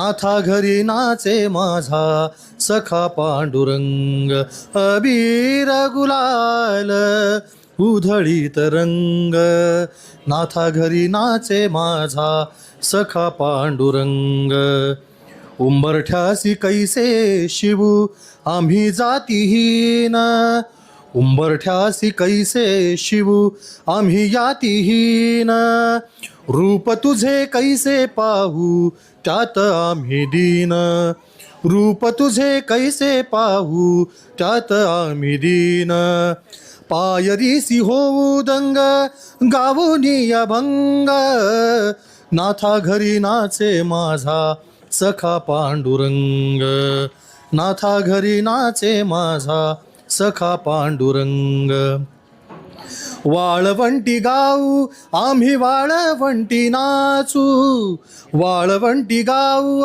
नाथा घरी नाचे माझा सखा पांडुरंग. अबीर गुलाल उधळीत रंग. नाथा घरी नाचे माझा सखा पांडुरंग. उंबरठ्यासी कैसे शिवू आम्ही जातीहीन. उंबरठ्यासी कैसे शिवू? आम्ही यातीहीन. रूप तुझे कैसे पाहू? त्यात आम्ही दीन. रूप तुझे कैसे पाहू? त्यात आम्ही दीन. पायरीसी होऊ दंग गावूनी अभंग. नाथा घरी नाचे माझा सखा पांडुरंग. नाथा घरी नाचे माझा सखा पांडुरंग। वाळवंटी गाऊ आम्ही वाळवंटी नाचू। वाळवंटी गाऊ